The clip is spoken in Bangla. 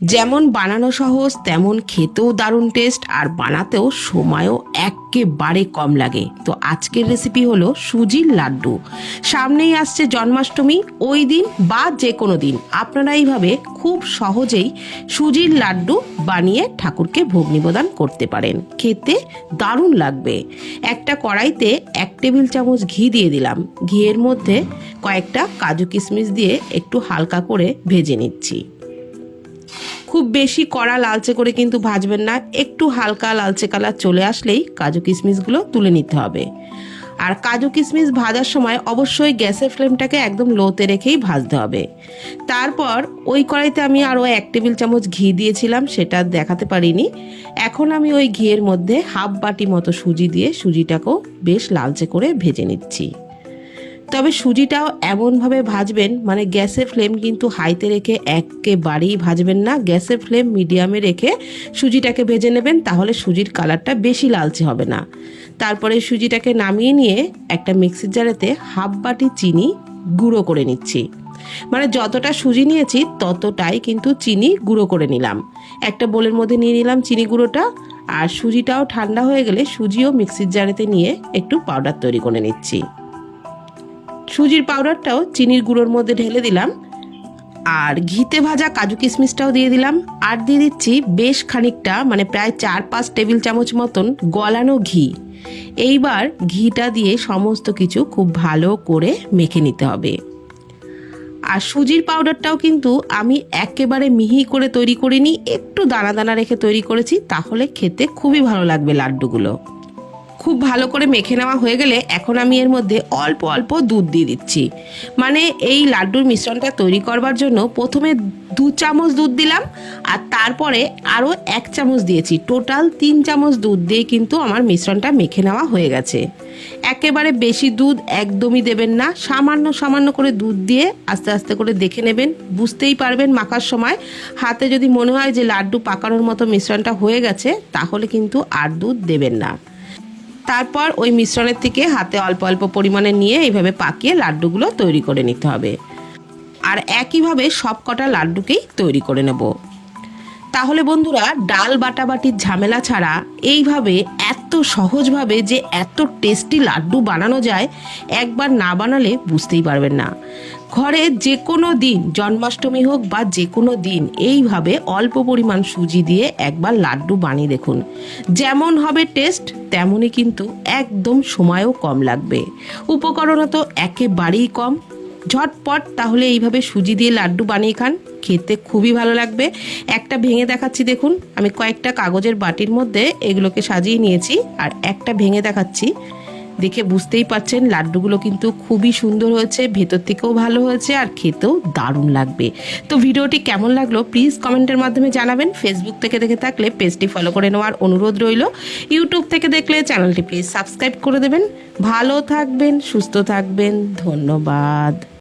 যেমন বানানো সহজ, তেমন খেতেও দারুণ টেস্ট আর বানাতেও সময়ও একেবারে কম লাগে। তো আজকের রেসিপি হলো সুজির লাড্ডু। সামনেই আসছে জন্মাষ্টমী, ওই দিন বা যে কোনো দিন। আপনারা এইভাবে খুব সহজেই সুজির লাড্ডু বানিয়ে ঠাকুরকে ভোগ নিবেদন করতে পারেন। খেতে দারুণ লাগবে। একটা কড়াইতে এক টেবিল চামচ ঘি দিয়ে দিলাম। ঘিয়ের মধ্যে কয়েকটা কাজু কিশমিশ দিয়ে একটু হালকা করে ভেজে নিচ্ছি। খুব বেশি কড়া লালচে করে কিন্তু ভাজবেন না। একটু হালকা লালচে কালার চলে আসলেই কাজু কিশমিশগুলো তুলে নিতে হবে। আর কাজু কিশমিশ ভাজার সময় অবশ্যই গ্যাসের ফ্লেমটাকে একদম লোতে রেখেই ভাজতে হবে। তারপর ওই কড়াইতে আমি আরও এক টেবিল চামচ ঘি দিয়েছিলাম, সেটা দেখাতে পারিনি। এখন আমি ওই ঘিয়ের মধ্যে হাফ বাটি মতো সুজি দিয়ে সুজিটাকেও বেশ লালচে করে ভেজে নিচ্ছি। তবে সুজিটাও এমনভাবে ভাজবেন মানে গ্যাসের ফ্লেম কিন্তু হাইতে রেখে একেবারেই ভাজবেন না। গ্যাসের ফ্লেম মিডিয়ামে রেখে সুজিটাকে ভেজে নেবেন, তাহলে সুজির কালারটা বেশি লালচে হবে না। তারপরে সুজিটাকে নামিয়ে নিয়ে একটা মিক্সির জারেতে হাফ বাটি চিনি গুঁড়ো করে নিচ্ছি। মানে যতটা সুজি নিয়েছি, ততটাই কিন্তু চিনি গুঁড়ো করে নিলাম। একটা বোলের মধ্যে নিয়ে নিলাম চিনি গুঁড়োটা, আর সুজিটাও ঠান্ডা হয়ে গেলে সুজিও মিক্সির জারেতে নিয়ে একটু পাউডার তৈরি করে নিচ্ছি। সুজির পাউডারটাও চিনির গুঁড়োর মধ্যে ঢেলে দিলাম। আর ঘিতে ভাজা কাজু কিশমিশটাও দিয়ে দিলাম। আর দিয়ে দিচ্ছি বেশ খানিকটা মানে প্রায় চার পাঁচ টেবিল চামচ মতন গলানো ঘি। এইবার ঘিটা দিয়ে সমস্ত কিছু খুব ভালো করে মেখে নিতে হবে। আর সুজির পাউডারটাও কিন্তু আমি একেবারে মিহি করে তৈরি করিনি, একটু দানা দানা রেখে তৈরি করেছি, তাহলে খেতে খুবই ভালো লাগবে লাড্ডুগুলো। খুব ভালো করে মেখে নেওয়া হয়ে গেলে এখন আমি এর মধ্যে অল্প অল্প দুধ দিয়ে দিচ্ছি। মানে এই লাড্ডুর মিশ্রণটা তৈরি করবার জন্য প্রথমে দু চামচ দুধ দিলাম, আর তারপরে আরও এক চামচ দিয়েছি। টোটাল তিন চামচ দুধ দিয়ে কিন্তু আমার মিশ্রণটা মেখে নেওয়া হয়ে গেছে। একেবারে বেশি দুধ একদমই দেবেন না, সামান্য সামান্য করে দুধ দিয়ে আস্তে আস্তে করে দেখে নেবেন। বুঝতেই পারবেন মাখার সময়। হাতে যদি মনে হয় যে লাড্ডু পাকানোর মতো মিশ্রণটা হয়ে গেছে, তাহলে কিন্তু আর দুধ দেবেন না। তারপর ওই মিশ্রণের থেকে হাতে অল্প অল্প পরিমাণে নিয়ে এইভাবে পাকিয়ে লাড্ডুগুলো তৈরি করে নিতে হবে। আর একইভাবে সব কটা লাড্ডুকেই তৈরি করে নেব। তাহলে বন্ধুরা, ডাল বাটাবাটির ঝামেলা ছাড়া এইভাবে এত সহজভাবে যে এত টেস্টি লাড্ডু বানানো যায়, একবার না বানালে বুঝতেই পারবেন না। ঘরে যে কোনো দিন, জন্মাষ্টমী হোক বা যে কোনো দিন, এইভাবে অল্প পরিমাণ সুজি দিয়ে একবার লাড্ডু বানিয়ে দেখুন। যেমন হবে টেস্ট, তেমনই কিন্তু একদম সময়ও কম লাগবে। উপকরণও তো একেবারেই কম। ঝটপট তাহলে এইভাবে সুজি দিয়ে লাড্ডু বানিয়ে খান, খেতে খুবই ভালো লাগবে। একটা ভেঙে দেখাচ্ছি দেখুন, আমি কয়েকটা কাগজের বাটির মধ্যে এগুলোকে সাজিয়ে নিয়েছি, আর একটা ভেঙে দেখাচ্ছি। দেখে বুঝতেই পারছেন, লাড্ডুগুলো কিন্তু খুবই সুন্দর হয়েছে, ভেতর থেকেও ভালো হয়েছে আর খেতেও দারুণ লাগবে। তো ভিডিওটি কেমন লাগল প্লিজ কমেন্টের মাধ্যমে জানাবেন। ফেসবুক থেকে দেখে থাকলে পেজটি ফলো করে নেওয়ার অনুরোধ রইল। ইউটিউব থেকে দেখলে চ্যানেলটি প্লিজ সাবস্ক্রাইব করে দেবেন। ভালো থাকবেন, সুস্থ থাকবেন, ধন্যবাদ।